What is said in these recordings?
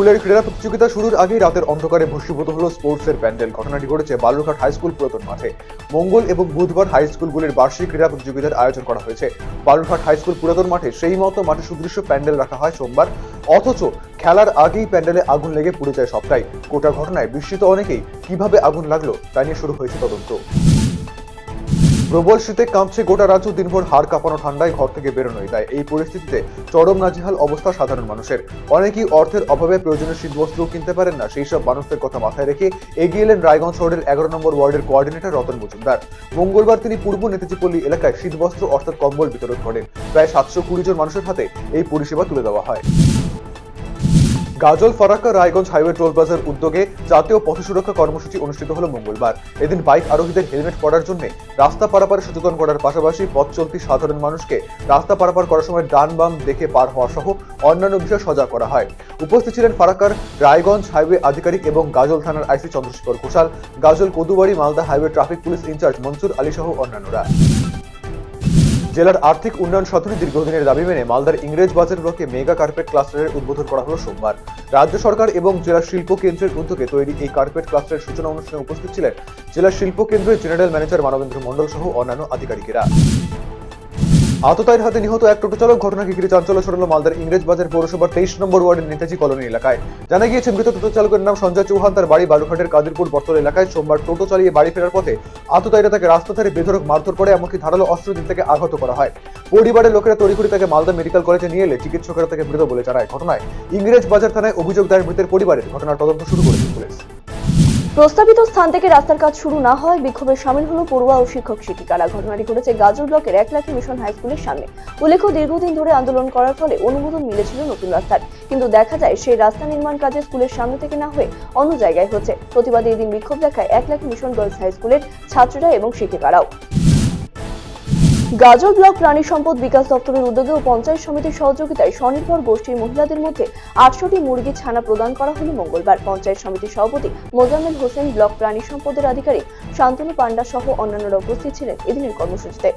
স্কুলের ক্রীড়া প্রতিযোগিতা শুরুর আগেই রাতের অন্ধকারে ভস্মীভূত হলো স্পোর্টসের প্যান্ডেল। ঘটনাটি ঘটেছে বালুরঘাট হাই স্কুল পুরাতন মাঠে। মঙ্গল এবং বুধবার হাই স্কুলগুলির বার্ষিক ক্রীড়া প্রতিযোগিতার আয়োজন করা হয়েছে। বালুরঘাট হাই স্কুল পুরাতন মাঠে সেই মতো মাঠে সুদৃশ্য প্যান্ডেল রাখা হয় সোমবার। অথচ খেলার আগেই প্যান্ডেলে আগুন লেগে পুড়ে যায় সবটাই। গোটা ঘটনায় বিস্মিত অনেকেই কীভাবে আগুন লাগল তা নিয়ে শুরু হয়েছে তদন্ত। প্রবল শীতে কাঁপছে গোটা রাজ্য। দিনভর হাড় কাঁপানো ঠান্ডায় ঘর থেকে বেরোনোই দেয় এই পরিস্থিতিতে চরম নাজেহাল অবস্থা সাধারণ মানুষের। অনেকেই অর্থের অভাবে প্রয়োজনীয় শীতবস্ত্রও কিনতে পারেন না, সেই সব মানুষদের কথা মাথায় রেখে এগিয়ে এলেন রায়গঞ্জ শহরের এগারো নম্বর ওয়ার্ডের কোঅর্ডিনেটর রতন মজুমদার। মঙ্গলবার তিনি পূর্ব নেতাজিপল্লী এলাকায় শীতবস্ত্র অর্থাৎ কম্বল বিতরণ করেন। প্রায় সাতশো কুড়ি জন মানুষের হাতে এই পরিষেবা তুলে দেওয়া হয়। গাজল, ফারাক্কা, রায়গঞ্জ হাইওয়ে টোল প্লাজার উদ্যোগে জাতীয় পথ সুরক্ষা কর্মসূচি অনুষ্ঠিত হলো মঙ্গলবার। এদিন বাইক আরোহীদের হেলমেট পরার জন্য রাস্তা পারাপারে সচেতন করার পাশাপাশি পথ চলতি সাধারণ মানুষকে রাস্তা পারাপার করার সময় ডান বাম দেখে পার হওয়া সহ অন্যান্য বিষয় সজাগ করা হয়। উপস্থিত ছিলেন ফারাক্কার রায়গঞ্জ হাইওয়ে আধিকারিক এবং গাজল থানার IC Chandrashekhar Ghoshal, Gajol, Kadubari, Malda highway traffic police incharge Mansur Ali সহ অন্যান্যরা। জেলার আর্থিক উন্নয়ন সাধনে দীর্ঘদিনের দাবি মেনে মালদার ইংরেজ বাজার ব্লকে মেগা কার্পেট ক্লাস্টারের উদ্বোধন করা হলো সোমবার। রাজ্য সরকার এবং জেলা শিল্প কেন্দ্রের উদ্যোগে তৈরি এই কার্পেট ক্লাস্টারের সূচনা অনুষ্ঠানে উপস্থিত ছিলেন জেলা শিল্প কেন্দ্রের জেনারেল ম্যানেজার মানবেন্দ্র মণ্ডল সহ অন্যান্য আধিকারিকেরা। আততায়ীর হাতে নিহত এক টোটো চালক ঘটনাকে ঘিরে চাঞ্চল্য ছড়ালো মালদার ইংরেজ বাজার পৌরসভার তেইশ নম্বর ওয়ার্ডের নেতাজি কলোনি এলাকায়। জানা গিয়েছে, মৃত টোটো চালকের নাম সঞ্জয় চৌহান। তার বাড়ি বালুঘাটের কাদিরপুর বর্তল এলাকায় সোমবার টোটো চালিয়ে বাড়ি ফেরার পথে আততায়ীরা তাকে রাস্তা ধারে বেধরক মারধর করে, এমনকি ধারালো অস্ত্র দিয়ে তাকে আঘাত করা হয়। পরিবারের লোকেরা তড়িঘড়ি তাকে মালদা মেডিকেল কলেজে নিয়ে এলে চিকিৎসকেরা তাকে মৃত বলে জানায় ঘটনায়। ইংরেজ বাজার থানায় অভিযোগ দায়ের মৃতের পরিবারের ঘটনার তদন্ত শুরু করেছে পুলিশ। প্রস্তাবিত স্থান থেকে রাস্তার কাজ শুরু না হয়, বিক্ষোভে সামিল হলো পড়ুয়া ও শিক্ষক শিক্ষিকারা। ঘটনাটি ঘটেছে গাজল ব্লকের এক লাখি মিশন হাই স্কুলের সামনে। উল্লেখ্য, দীর্ঘদিন ধরে আন্দোলন করার ফলে অনুমোদন মিলেছিল নতুন রাস্তার। কিন্তু দেখা যায়, সেই রাস্তা নির্মাণ কাজে স্কুলের সামনে থেকে না হয়ে অন্য জায়গায় হচ্ছে। প্রতিবাদে এদিন বিক্ষোভ দেখায় এক লাখি মিশন গার্লস হাই স্কুলের ছাত্ররা এবং শিক্ষিকারাও। গাজল ব্লক প্রাণী সম্পদ বিকাশ দপ্তরের উদ্যোগে ও পঞ্চায়েত সমিতির সহযোগিতায় স্বনির্ভর গোষ্ঠীর মহিলাদের মধ্যে আটশোটি মুরগি ছানা প্রদান করা হল মঙ্গলবার। পঞ্চায়েত সমিতির সভাপতি মোজাম্মেল হোসেন ব্লক প্রাণী সম্পদের আধিকারিক শান্তনু পান্ডা সহ অন্যান্যরা উপস্থিত ছিলেন এদিনের কর্মসূচিতে।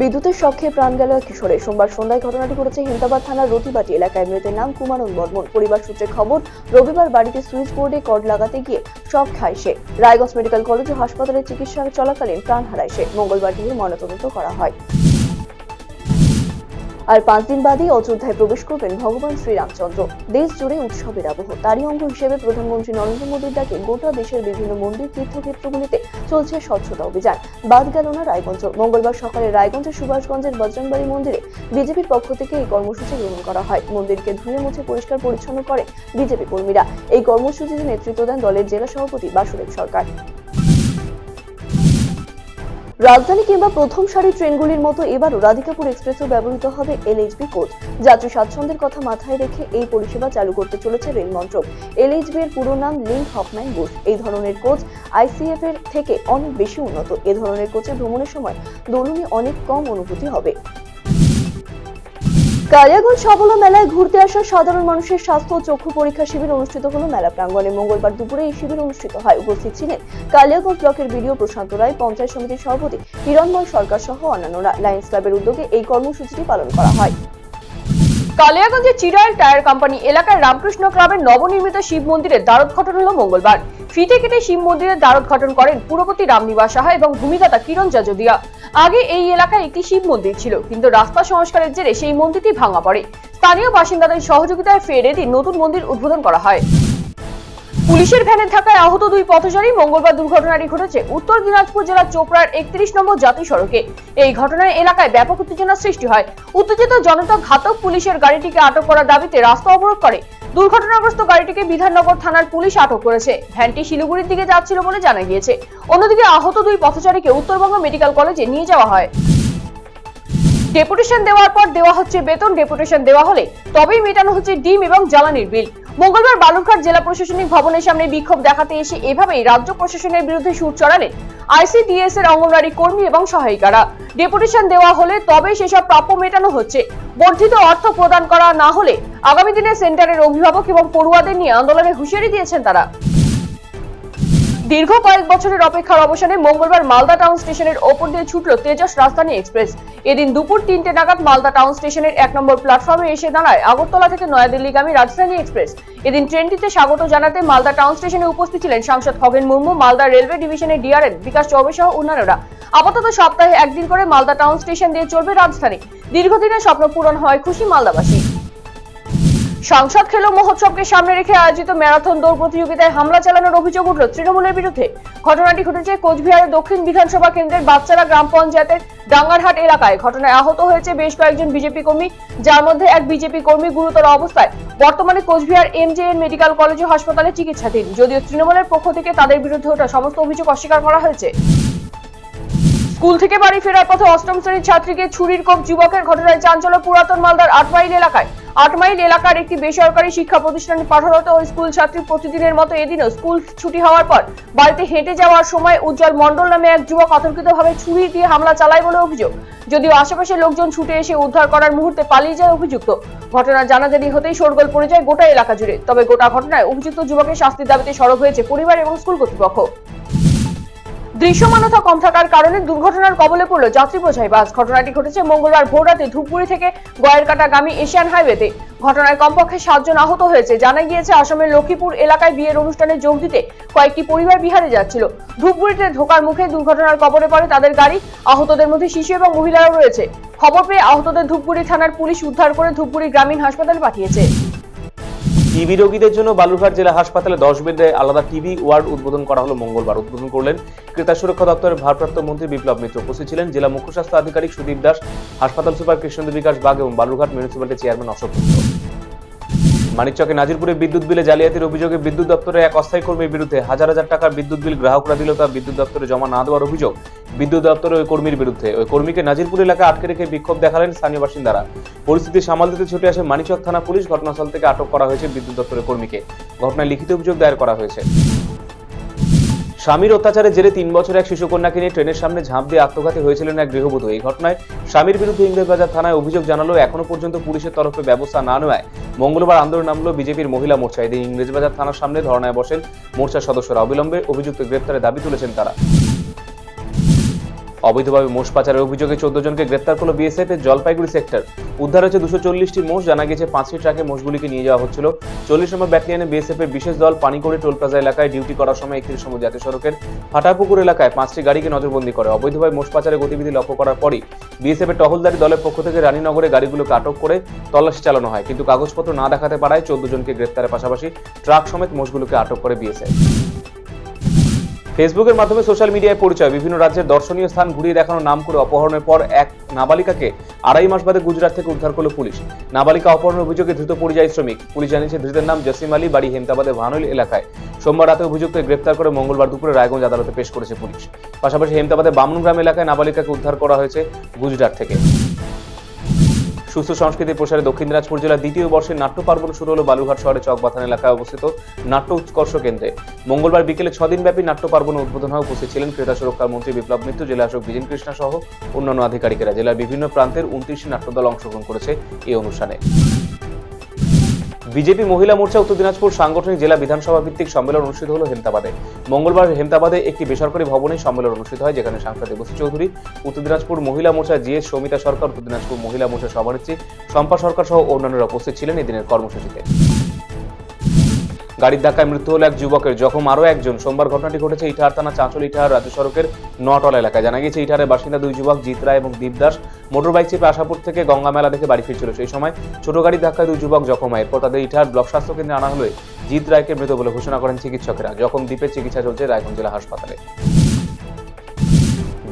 বিদ্যুতের শখে প্রাণ গেল এক কিশোরের। সোমবার সন্ধ্যায় ঘটনাটি ঘটেছে হিন্দাবাদ থানার রতিবাটি এলাকায়। মৃতের নাম কুমারন বর্মন। পরিবার সূত্রে খবর, রবিবার বাড়িতে সুইচ বোর্ডে কর্ড লাগাতে গিয়ে শখ খায় সে। রায়গঞ্জ মেডিকেল কলেজ ও হাসপাতালে চিকিৎসা চলাকালীন প্রাণ হারায় সে। মঙ্গলবার দিয়ে ময়নাতদন্ত করা হয়। আর পাঁচ দিন বাদেই অযোধ্যায় প্রবেশ করবেন ভগবান শ্রীরামচন্দ্র। দেশ জুড়ে উৎসবের আবহ। তারই অঙ্গ হিসেবে প্রধানমন্ত্রী নরেন্দ্র মোদীর ডাকে গোটা দেশের বিভিন্ন মন্দির, তীর্থক্ষেত্রগুলিতে চলছে স্বচ্ছতা অভিযান। বাদ গেল না রায়গঞ্জ। মঙ্গলবার সকালে রায়গঞ্জের সুভাষগঞ্জের বজরংবাড়ি মন্দিরে বিজেপির পক্ষ থেকে এই কর্মসূচি গ্রহণ করা হয়। মন্দিরকে ধুয়ে মুছে পরিষ্কার পরিচ্ছন্ন করে বিজেপি কর্মীরা। এই কর্মসূচিতে নেতৃত্ব দেন দলের জেলা সভাপতি বাসুদেব সরকার। রাজধানী কিংবা প্রথম সারির ট্রেনগুলির মতো এবারও রাধিকাপুর এক্সপ্রেসও ব্যবহৃত হবে এলএইচবি কোচ। যাত্রী স্বাচ্ছন্দ্যের কথা মাথায় রেখে এই পরিষেবা চালু করতে চলেছে রেল মন্ত্রক। এলএইচবি এর পুরো নাম লিঙ্ক হকম্যান বোস। এই ধরনের কোচ আইসিএফ এর থেকে অনেক বেশি উন্নত। এ ধরনের কোচে ভ্রমণের সময় দোলনে অনেক কম অনুভূতি হবে। কালিয়াগঞ্জ সাবলা মেলায় ঘুরতে আসা সাধারণ মানুষের স্বাস্থ্য চক্ষু পরীক্ষা শিবির অনুষ্ঠিত হলো মেলা প্রাঙ্গণে। মঙ্গলবার দুপুরে এই শিবির অনুষ্ঠিত হয়। উপস্থিত ছিলেন কালিয়াগঞ্জ ব্লকের বিডিও প্রশান্ত রায়, পঞ্চায়েত সমিতির সভাপতি হিরণময় সরকার সহ অন্যান্যরা। লায়ন্স ক্লাবের উদ্যোগে এই কর্মসূচিটি পালন করা হয়। কালিয়াগঞ্জের চিরায়ন টায়ার কোম্পানি এলাকার রামকৃষ্ণ ক্লাবের নবনির্মিত শিব মন্দিরের দ্বারোদ্ঘাটন হল মঙ্গলবার। ফিতে কেটে শিব মন্দিরের দ্বারোদ্ঘাটন করেন পুরপতি রামনিবাস সাহা এবং ভূমিদাতা কিরণ জাজদিয়া। আগে এই এলাকায় একটি শিব মন্দির ছিল, কিন্তু রাস্তা সংস্কারের জেরে সেই মন্দিরটি ভাঙা পড়ে। স্থানীয় বাসিন্দাদের সহযোগিতায় ফের এদিন নতুন মন্দির উদ্বোধন করা হয়। পুলিশের ভ্যানে থাকায় আহত দুই পথচারী মঙ্গলবার দুর্ঘটনাটি ঘটেছে উত্তর দিনাজপুর জেলার চোপড়ার একত্রিশ নম্বর জাতীয় সড়কে। এই ঘটনায় এলাকায় ব্যাপক উত্তেজনা সৃষ্টি হয়। উত্তেজিত জনতা ঘাতক পুলিশের গাড়িটিকে আটক করার দাবিতে রাস্তা অবরোধ করে। দুর্ঘটনাগ্রস্ত গাড়িটিকে বিধাননগর থানার পুলিশ আটক করেছে। ভ্যানটি শিলিগুড়ির দিকে যাচ্ছিল বলে জানা গিয়েছে। অন্যদিকে আহত দুই পথচারীকে উত্তরবঙ্গ মেডিকেল কলেজে নিয়ে যাওয়া হয়। ডেপুটেশন দেওয়ার পর দেওয়া হচ্ছে বেতন, ডেপুটেশন দেওয়া হলে তবেই মেটানো হচ্ছে ডিম এবং জ্বালানির বিল। মঙ্গলবার বালুরঘাট জেলা প্রশাসনিক ভবনের সামনে বিক্ষোভ দেখাতে এসে এভাবেই রাজ্য প্রশাসনের বিরুদ্ধে সুর চড়ালেন আইসিডিএস এর অঙ্গনওয়াড়ি কর্মী এবং সহায়িকারা। ডেপুটেশন দেওয়া হলে তবে সেসব প্রাপ্য মেটানো হচ্ছে। বর্ধিত অর্থ প্রদান করা না হলে আগামী দিনে সেন্টারের অভিভাবক এবং পড়ুয়াদের নিয়ে আন্দোলনে হুঁশিয়ারি দিয়েছেন তারা। দীর্ঘ কয়েক বছরের অপেক্ষার অবসানে মঙ্গলবার মালদা টাউন স্টেশনের ওপর দিয়ে ছুটল তেজস রাজধানী এক্সপ্রেস। এদিন দুপুর তিনটে নাগাদ মালদা টাউন স্টেশনের এক নম্বর প্ল্যাটফর্মে এসে দাঁড়ায় আগরতলা থেকে নয়াদিল্লিগামী রাজধানী এক্সপ্রেস। এদিন ট্রেনটিতে স্বাগত জানাতে মালদা টাউন স্টেশনে উপস্থিত ছিলেন সাংসদ খগেন মুর্মু, মালদা রেলওয়ে ডিভিশনের ডিআরএন বিকাশ চৌবে সহ অন্যান্যরা। আপাতত সপ্তাহে একদিন করে মালদা টাউন স্টেশন দিয়ে চলবে রাজধানী। দীর্ঘদিনের স্বপ্ন পূরণ হয় খুশি মালদাবাসী। সংসদ খেলো মহোৎসবকে সামনে রেখে আয়োজিত ম্যারাথন দৌড় প্রতিযোগিতায় হামলা চালানোর অভিযোগ উঠল তৃণমূলের বিরুদ্ধে। ঘটনাটি ঘটেছে কোচবিহারের দক্ষিণ বিধানসভা কেন্দ্রের বাচ্চারা গ্রাম পঞ্চায়েতের ডাঙ্গারহাট এলাকায়। ঘটনায় আহত হয়েছে বেশ কয়েকজন বিজেপি কর্মী, যার মধ্যে এক বিজেপি কর্মী গুরুতর অবস্থায়। বর্তমানে কোচবিহার এমজেএন মেডিকেল কলেজ ও হাসপাতালে চিকিৎসাধীন। যদিও তৃণমূলের পক্ষ থেকে তাদের বিরুদ্ধে ওঠা সমস্ত অভিযোগ অস্বীকার করা হয়েছে। স্কুল থেকে বাড়ি ফেরার পথে অষ্টম শ্রেণির ছাত্রীকে ছুরির কোপ যুবকের ঘটনায় চাঞ্চল্য পুরাতন মালদার আটমাইল এলাকায়। আট মাইল এলাকার একটি বেসরকারি শিক্ষা প্রতিষ্ঠানে পাঠরত ওই স্কুল ছাত্রী প্রতিদিনের মতো এদিনও স্কুল ছুটি হওয়ার পর বাড়িতে হেঁটে যাওয়ার সময় উজ্জ্বল মণ্ডল নামে এক যুবক অতর্কিতভাবে ছুরি দিয়ে হামলা চালায় বলে অভিযোগ। যদিও আশেপাশের লোকজন ছুটে এসে উদ্ধার করার মুহূর্তে পালিয়ে যায় অভিযুক্ত। ঘটনা জানাজানি হতেই শোরগোল পড়ে যায় গোটা এলাকা জুড়ে। তবে গোটা ঘটনায় অভিযুক্ত যুবকের শাস্তির দাবিতে সরব হয়েছে পরিবার এবং স্কুল কর্তৃপক্ষ। দৃশ্যমানতা কম থাকার কারণে দুর্ঘটনার কবলে পড়ল যাত্রী বোঝাই বাস। ঘটনাটি ঘটেছে মঙ্গলবার ভোররাতে ধূপগুড়ি থেকে গয়েরকাটাগামী এশিয়ান হাইওয়েতে। ঘটনায় কমপক্ষে সাতজন আহত হয়েছে। জানা গিয়েছে, আসামের লক্ষ্মীপুর এলাকায় বিয়ের অনুষ্ঠানে যোগ দিতে কয়েকটি পরিবার বিহারে যাচ্ছিল। ধূপগুড়িতে ঢোকার মুখে দুর্ঘটনার কবলে পড়ে তাদের গাড়ি, আহতদের মধ্যে শিশু এবং মহিলারাও রয়েছে। খবর পেয়ে আহতদের ধূপগুড়ি থানার পুলিশ উদ্ধার করে ধূপগুড়ি গ্রামীণ হাসপাতালে পাঠিয়েছে। টিবি রোগীদের জন্য বালুরঘাট জেলা হাসপাতালে দশ বেডে আলাদা টিবি ওয়ার্ড উদ্বোধন করা হলো মঙ্গলবার। উদ্বোধন করলেন ক্রেতা সুরক্ষা দপ্তরের ভারপ্রাপ্ত মন্ত্রী বিপ্লব মিত্র। উপস্থিত ছিলেন জেলা মুখ্য স্বাস্থ্য আধিকারিক সুদীপ দাস, হাসপাতাল সুপার কৃষ্ণদেব বিকাশ বাগ এবং বালুরঘাট মিউনিসিপ্যালিটির চেয়ারম্যান অশোক মিত্র। মানিকচকে নাজিরপুরে বিদ্যুৎ বিলে জালিয়াতির অভিযোগে বিদ্যুৎ দপ্তরের এক অস্থায়ী কর্মীর বিরুদ্ধে হাজার হাজার টাকার বিদ্যুৎ বিল গ্রাহকরা দিল তা বিদ্যুৎ দপ্তরে জমা না দেওয়ার অভিযোগ। বিদ্যুৎ দপ্তরের ওই কর্মীর বিরুদ্ধে। ওই কর্মীকে নাজিরপুর এলাকায় আটকে রেখে বিক্ষোভ দেখালেন স্থানীয় বাসিন্দারা। পরিস্থিতি সামাল দিতে ছুটে আসে মানিকচক থানা পুলিশ। ঘটনাস্থল থেকে আটক করা হয়েছে বিদ্যুৎ দপ্তরের কর্মীকে। ঘটনায় লিখিত অভিযোগ দায়ের করা হয়েছে। স্বামীর অত্যাচারের জেরে তিন বছর এক শিশুকন্যাকে নিয়ে ট্রেনের সামনে ঝাঁপ দিয়ে আত্মঘাতী হয়েছিলেন এক গৃহবধূ। এই ঘটনায় স্বামীর বিরুদ্ধে ইংরেজবাজার থানায় অভিযোগ জানালো এখনও পর্যন্ত পুলিশের তরফে ব্যবস্থা না নেওয়ায় মঙ্গলবার আন্দোলন নামল বিজেপির মহিলা মোর্চা। এদিন ইংরেজবাজার থানার সামনে ধর্নায় বসেন মোর্চার সদস্যরা। অবিলম্বে অভিযুক্ত গ্রেপ্তারের দাবি তুলেছেন তারা। অবৈধভাবে মোষ পাচারের অভিযোগে চোদ্দ জনকে গ্রেপ্তার করল বিএসএফ এর জলপাইগুড়ি সেক্টর। উদ্ধার হয়েছে দুশো চল্লিশটি মোষ, জানা গেছে পাঁচটি ট্রাকে মোষগুলিকে নিয়ে যাওয়া হচ্ছিল। চল্লিশ নম্বর ব্যাটালিয়নে বিএসএফ এর বিশেষ দল পানিকড়ি টোল প্লাজা এলাকায় ডিউটি করার সময় একত্রিশ নম্বর জাতীয় সড়কের ফাটাপুকুর এলাকায় পাঁচটি গাড়িকে নজরবন্দি করে। অবৈধভাবে মোষ পাচারের গতিবিধি লক্ষ্য করার পরই বিএসএফ এর টহলদারি দলের পক্ষ থেকে রানীনগরে গাড়িগুলোকে আটক করে তল্লাশি চালানো হয়। কিন্তু কাগজপত্র না দেখাতে পারায় চোদ্দ জনকে গ্রেপ্তারের পাশাপাশি ট্রাক সমেত মোষগুলোকে আটক করে বিএসএফ। ফেসবুকের মাধ্যমে সোশ্যাল মিডিয়ায় পরিচয়, বিভিন্ন রাজ্যের দর্শনীয় স্থান ঘুরিয়ে দেখানোর নাম করে অপহরণের পর এক নাবালিকাকে আড়াই মাস বাদে গুজরাট থেকে উদ্ধার করল পুলিশ। নাবালিকা অপহরণের অভিযোগে ধৃত পরিযায়ী শ্রমিক। পুলিশ জানিয়েছে ধৃতের নাম জসিম আলী, বাড়ি হেমতাবাদের ভানুল এলাকায়। সোমবার রাতে অভিযুক্ত গ্রেপ্তার করে মঙ্গলবার দুপুরে রায়গঞ্জ আদালতে পেশ করেছে পুলিশ। পাশাপাশি হেমতাবাদের বামনগ্রাম এলাকায় নাবালিকাকে উদ্ধার করা হয়েছে গুজরাট থেকে। সুস্থ সংস্কৃতি প্রসারে দক্ষিণ দিনাজপুর জেলার দ্বিতীয় বর্ষের নাট্য পার্বণ শুরু হলো বালুঘাট শহরে চকবাথান এলাকায় অবস্থিত নাট্য উৎকর্ষ কেন্দ্রে। মঙ্গলবার বিকেলে ছদিনব্যাপী নাট্য পার্বণ উদ্বোধন হয়ে উপস্থিত ছিলেন ক্রেতা সুরক্ষার মন্ত্রী বিপ্লব মিত্র, জেলা শাসক বিজেন কৃষ্ণা সহ অন্যান্য আধিকারিকেরা। জেলার বিভিন্ন প্রান্তের উনত্রিশটি নাট্যদল অংশগ্রহণ করেছে এই অনুষ্ঠানে। বিজেপি মহিলা মোর্চা উত্তর দিনাজপুর সাংগঠনিক জেলা বিধানসভা ভিত্তিক সম্মেলন অনুষ্ঠিত হল হেমতাবাদে। মঙ্গলবার হেমতাবাদে একটি বেসরকারি ভবনে সম্মেলন অনুষ্ঠিত হয়, যেখানে সাংসদ দেবশ্রী চৌধুরী, উত্তর দিনাজপুর মহিলা মোর্চা জিএস সৌমিতা সরকার, উত্তর দিনাজপুর মহিলা মোর্চা সভানেত্রী শম্পা সরকার সহ অন্যান্যরা উপস্থিত ছিলেন এদিনের কর্মসূচিতে। গাড়ির ধাক্কায় মৃত্যু হলো এক যুবকের জখম। আরও একজন। সোমবার ঘটনাটি ঘটেছে ইটাহার থানা চাঁচল ইটাহার রাজ্য সড়কের নটল এলাকায়। জানা গেছে ইটাহারের বাসিন্দা দুই যুবক জিত রায় এবং দীপদাস মোটরবাইক চেপে আশাপুর থেকে গঙ্গা মেলা দেখে বাড়ি ফিরছিল। সেই সময় ছোট গাড়ির ধাক্কায় দুই যুবক জখম হয়। এরপর তাদের ইটাহার ব্লক স্বাস্থ্য কেন্দ্রে আনা হলে। জিত রায়কে মৃত বলে ঘোষণা করেন চিকিৎসকেরা। জখম দ্বীপের চিকিৎসা চলছে রায়গঞ্জ জেলা হাসপাতালে।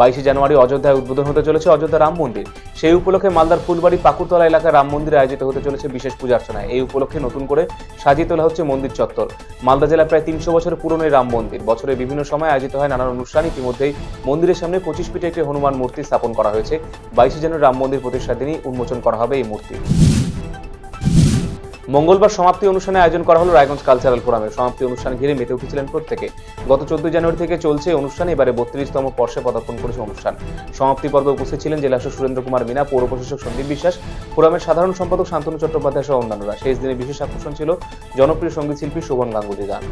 বাইশে জানুয়ারি অযোধ্যায় উদ্বোধন হতে চলেছে অযোধ্যা রাম মন্দির। সেই উপলক্ষে মালদার ফুলবাড়ি পাকুরতলা এলাকায় রাম মন্দিরে আয়োজিত হতে চলেছে বিশেষ পূজার্চনা। এই উপলক্ষে নতুন করে সাজিয়ে তোলা হচ্ছে মন্দির চত্বর। মালদা জেলার প্রায় তিনশো বছর পুরনো রাম মন্দির। বছরের বিভিন্ন সময় আয়োজিত হয় নানান অনুষ্ঠান। ইতিমধ্যেই মন্দিরের সামনে পঁচিশ ফিটে একটি হনুমান মূর্তি স্থাপন করা হয়েছে। বাইশে জানুয়ারি রাম মন্দির প্রতিষ্ঠার দিনই উন্মোচন করা হবে এই মূর্তি। মঙ্গলবার সমাপ্তি অনুষ্ঠানে আয়োজন করা হলো রায়গঞ্জ কালচারাল ফোরামে সমাপ্তি অনুষ্ঠান ঘিরে মেতে উঠেছিলেন প্রত্যেকে। গত চোদ্দ জানুয়ারি থেকে চলছে অনুষ্ঠানে, এবারে বত্রিশতম পর্ষে পদার্পণ করেছে অনুষ্ঠান। সমাপ্তি পর্বে উপস্থিত ছিলেন জেলাশাসক সুরেন্দ্র কুমার মিনা, পৌর প্রশাসক সন্দীপ বিশ্বাস, ফোরামের সাধারণ সম্পাদক শান্তনু চট্টোপাধ্যায় সহ অন্যান্যরা। শেষ দিনে বিশেষ আকর্ষণ ছিল জনপ্রিয় সংগীত শিল্পী শোভন গাঙ্গুলি গান।